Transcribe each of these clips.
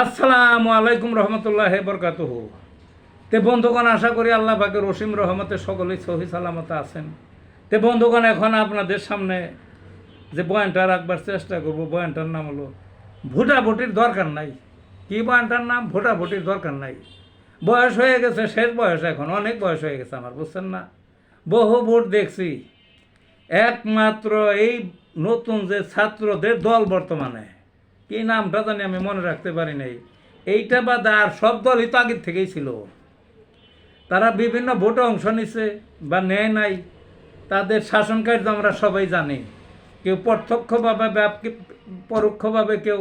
আসসালামু আলাইকুম রহমতুল্লাহ বরকাতুহ। তে বন্ধুগণ, আশা করি আল্লাহ পাকে রসিম রহমতে সকলেই সহি সালামত আছেন। তে বন্ধুগণ, এখন আপনাদের সামনে যে বয়ানটা রাখবার চেষ্টা করব, বয়ানটার নাম হলো, ভোটাভুটির দরকার নাই। কি বয়ানটার নাম? ভোটাভুটির দরকার নাই। বয়স হয়ে গেছে, শেষ বয়স এখন, অনেক বয়স হয়ে গেছে আমার, বুঝছেন না? বহু ভোট দেখছি। একমাত্র এই নতুন যে ছাত্রদের দল বর্তমানে। কি নামটা জানি আমি মনে রাখতে পারি নাই। এইটা বাদে আর সব দলই তো আগের থেকেই ছিল। তারা বিভিন্ন ভোটে অংশ নিছে বা নেয় নাই। তাদের শাসনকার্য আমরা সবাই জানি। কেউ প্রত্যক্ষভাবে পরোক্ষভাবে কেউ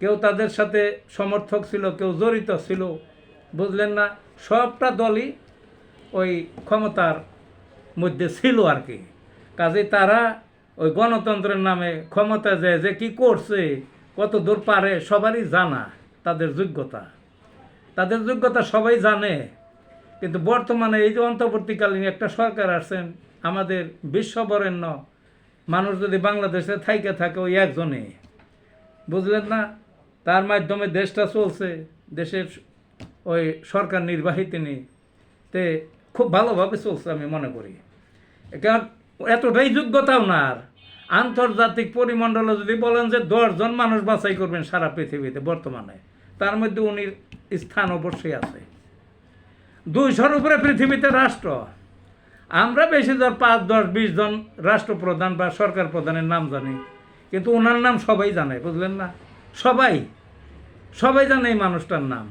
কেউ তাদের সাথে সমর্থক ছিল, কেউ জড়িত ছিল। বুঝলেন না? সবটা দলই ওই ক্ষমতার মধ্যে ছিল আর কি। কাজে তারা ওই গণতন্ত্রের নামে ক্ষমতা যায় যে কি করছে কত দূর পারে সবারই জানা তাদের যোগ্যতা। তাদের যোগ্যতা সবাই জানে, কিন্তু বর্তমানে এই যে অন্তর্বর্তীকালীন একটা সরকার আসছেন, আমাদের বিশ্ববরেণ্য মানুষ যদি বাংলাদেশে থাইকে থাকে ওই একজনে বুঝলেন না? তার মাধ্যমে দেশটা চলছে, দেশের ওই সরকার নির্বাহী তিনি, তে খুব ভালোভাবে চলছে আমি মনে করি। কারণ এতটাই যোগ্যতাও না আর। আন্তর্জাতিক পরিমণ্ডলে যদি বলেন যে দশজন মানুষ বাছাই করবেন সারা পৃথিবীতে বর্তমানে, তার মধ্যে উনি স্থান অবশ্যই আছে। দুইশোর উপরে পৃথিবীতে রাষ্ট্র। আমরা বেশি ধর পাঁচ, দশ, বিশ জন রাষ্ট্রপ্রধান বা সরকার প্রধানের নাম জানি, কিন্তু ওনার নাম সবাই জানে, বুঝলেন না? সবাই সবাই জানে এই মানুষটার নাম।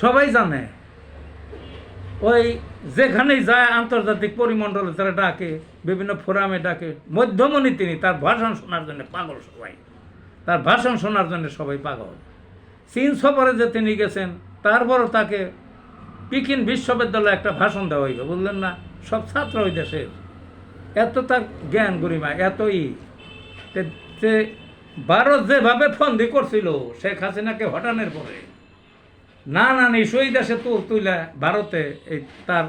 সবাই জানে। ওই যেখানেই যায় আন্তর্জাতিক পরিমণ্ডলে তারা ডাকে, বিভিন্ন ফোরামে ডাকে, মধ্যমণি তিনি, তার ভাষণ শোনার জন্য পাগল সবাই। তার ভাষণ শোনার জন্য সবাই পাগল। চীন সফরে যে তিনি গেছেন, তারপরও তাকে পিকিন বিশ্ববিদ্যালয়ে একটা ভাষণ দেওয়া হইল বুঝলেন না? সব ছাত্র ওই দেশের। এত তার জ্ঞান গরিমা এতই ভারত যেভাবে ফন্দি করছিল, শেখ হাসিনাকে হটানোর পরে। না না, নি সেই দেশে তো তুইলা ভারতে এই তার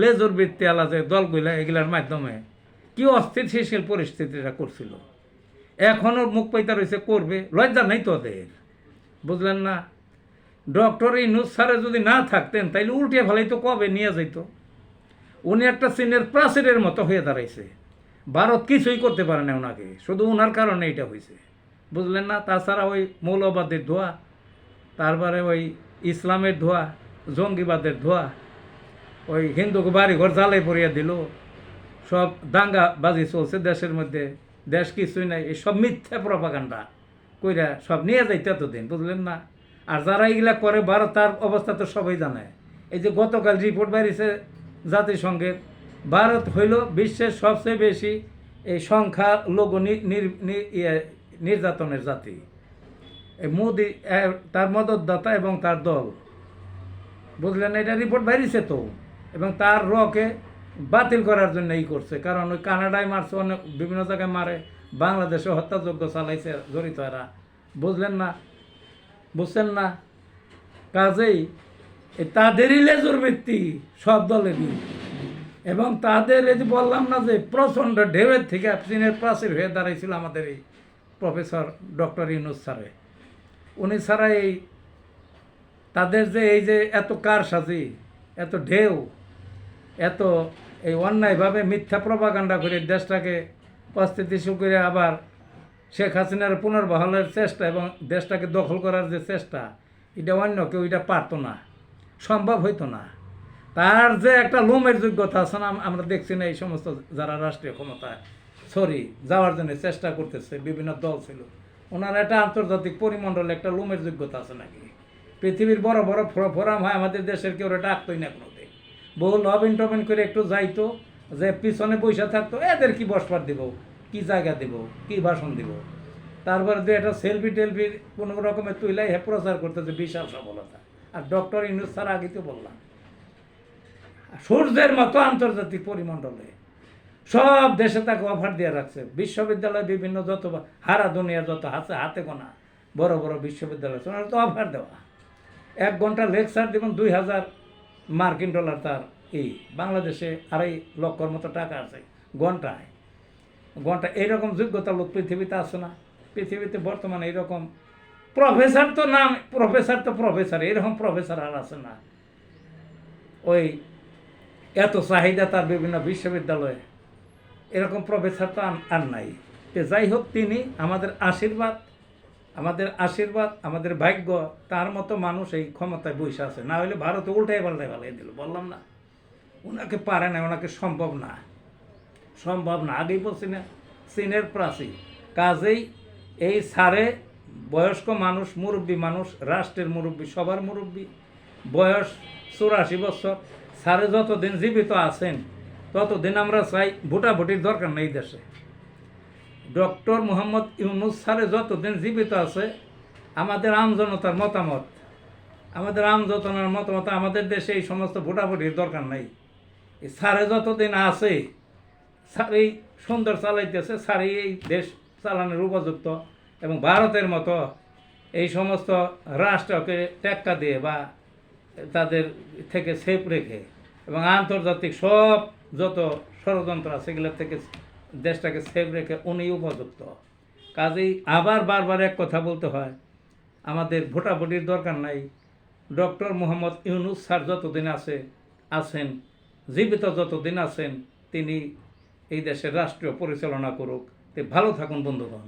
লেজর বৃত্তি আলা যে দলগুলা এগুলার মাধ্যমে। কি অস্থিতিশীল পরিস্থিতিটা করছিল। এখনও মুখ পাইতা রয়েছে করবে, লজ্জা নেই তো ওদের। বুঝলেন না? ডক্টর ইনুস স্যারে যদি না থাকতেন, তাইলে উল্টে ফেলাই তো কবে নিয়ে যাইতো? উনি একটা চীনের প্রাচীরের মতো হয়ে দাঁড়াইছে। ভারত কিছুই করতে পারে না ওনাকে শুধু ওনার কারণে এটা হয়েছে বুঝলেন না? তাছাড়া ওই মৌলবাদের ধোয়া তারপরে ওই ইসলামের ধোয়া, জঙ্গিবাদের ধোয়া, ওই হিন্দুকে বাড়ি ঘর জ্বালাই পড়িয়ে দিল। সব দাঙ্গা বাজি চলছে দেশের মধ্যে, দেশ কিছুই নাই, এই সব মিথ্যা প্রপাগান্ডা কইরা সব নিয়ে যাইতে এতদিন, বুঝলেন না? আর যারা এগুলা করে, ভারত তার অবস্থা তো সবাই জানে। এই যে গতকাল রিপোর্ট বেরিয়েছে জাতিসংঘের ভারত হইল বিশ্বের সবচেয়ে বেশি এই সংখ্যা লোক নির্যাতনের জাতি। মোদি তার মদতদাতা এবং তার দল। বুঝলেন এটা রিপোর্ট বেরিয়েছে তো। এবং তার রকে বাতিল করার জন্য এই করছে। কারণ ওই কানাডায় মারছে, অনেক বিভিন্ন জায়গায় মারে। বাংলাদেশে হত্যাযজ্ঞ চালাইছে জড়িত এরা বুঝলেন না? বুঝছেন না? কাজেই তাদেরই লেজর ব্যক্তি সব দলেরই। এবং তাদের এই যে বললাম না যে প্রচণ্ড ঢেউয়ের থেকে চীনের প্রাচীর হয়ে দাঁড়াইছিল আমাদের এই প্রফেসর ডক্টর ইনুস স্যারে। উনি ছাড়া এই তাদের যে এই যে এত কার সাজি এত ঢেউ, এত এই অন্যায়ভাবে মিথ্যা প্রপাগান্ডা করে দেশটাকে অস্থিতিশীল করে আবার শেখ হাসিনার পুনর্বহালের চেষ্টা এবং দেশটাকে দখল করার যে চেষ্টা, এটা অন্য কেউ, এটা পারতো না, সম্ভব হইতো না। তার যে একটা লোমের যোগ্যতা আছে না, আমরা দেখছি না এই সমস্ত যারা রাষ্ট্রীয় ক্ষমতায়, সরি, যাওয়ার জন্য চেষ্টা করতেছে, বিভিন্ন দল ছিল। ওনার একটা আন্তর্জাতিক পরিমণ্ডলে একটা লোমের যোগ্যতা আছে নাকি? পৃথিবীর বড় বড় ফোরাম হয়, আমাদের দেশের কেউ ডাকতোই না কোনোদিন। বহু লবিন টবিন করে একটু যাইতো, যে পিছনে পয়সা থাকতো, এদের কি বসবার দিব? কি জায়গা দিব? কি ভাষণ দিব? তারপরে যে একটা সেলফি টেলফি কোনো রকমের তুইলাই হে প্রচার করতেছে, বিশাল সফলতা। আর ডক্টর ইনুস স্যার আগে তো বললাম, সূর্যের মতো আন্তর্জাতিক পরিমণ্ডলে সব দেশে তাকে অফার দিয়ে রাখছে। বিশ্ববিদ্যালয় বিভিন্ন যত হারা দুনিয়া যত হাতে হাতে গোনা। বড় বড় বিশ্ববিদ্যালয় ওনার তো অফার দেওয়া। এক ঘণ্টা লেকচার দেবেন, দুই হাজার মার্কিন ডলার তার এই বাংলাদেশে আড়াই লক্ষর মতো টাকা আছে, ঘন্টায়। ঘণ্টা এইরকম যোগ্যতা লোক পৃথিবীতে আছে না। পৃথিবীতে বর্তমানে এইরকম প্রফেসর তো নাম প্রফেসর তো প্রফেসর এরকম প্রফেসর আর আছে না। ওই এত চাহিদা তার বিভিন্ন বিশ্ববিদ্যালয়ে। এরকম প্রফেসর তো আর- নাই। যাই হোক, তিনি আমাদের আশীর্বাদ আমাদের আশীর্বাদ, আমাদের ভাগ্য, তার মতো মানুষ এই ক্ষমতায় বসে আছে। না হলে ভারতে উল্টাই পাল্টাই পালাই দিল, বললাম না। ওনাকে পারে না, ওনাকে সম্ভব না। সম্ভব না, আগেই বলছি না, চীনের প্রাচী কাজেই এই সারে বয়স্ক মানুষ, মুরব্বী মানুষ, রাষ্ট্রের মুরব্বী, সবার মুরব্বী, বয়স চুরাশি বছর, সারে যতদিন জীবিত আছেন ততদিন আমরা চাই ভোটাভুটির দরকার নেই দেশে। ডক্টর মোহাম্মদ ইউনুস স্যারে যতদিন জীবিত আছে, আমাদের আমজনতার মতামত, আমাদের আমজনতার মতামত, আমাদের দেশে এই সমস্ত ভোটাভুটির দরকার নাই। স্যারে যতদিন আছে স্যার এই সুন্দর চালাইতেছে, স্যারই এই দেশ চালানোর উপযুক্ত এবং ভারতের মতো এই সমস্ত রাষ্ট্রকে টেক্কা দিয়ে বা তাদের থেকে সেফ রেখে এবং আন্তর্জাতিক সব যত ষড়যন্ত্র আছে এগুলোর থেকে দেশটাকে সেফ রেখে উনি উপযুক্ত। কাজেই আবার বারবার এক কথা বলতে হয়, আমাদের ভোটাভুটির দরকার নাই। ডক্টর মোহাম্মদ ইউনুস স্যার যতদিন আছে, আছেন, জীবিত যতদিন আছেন, তিনি এই দেশের রাষ্ট্রীয় পরিচালনা করুক। তে ভালো থাকুন, বন্ধুগণ।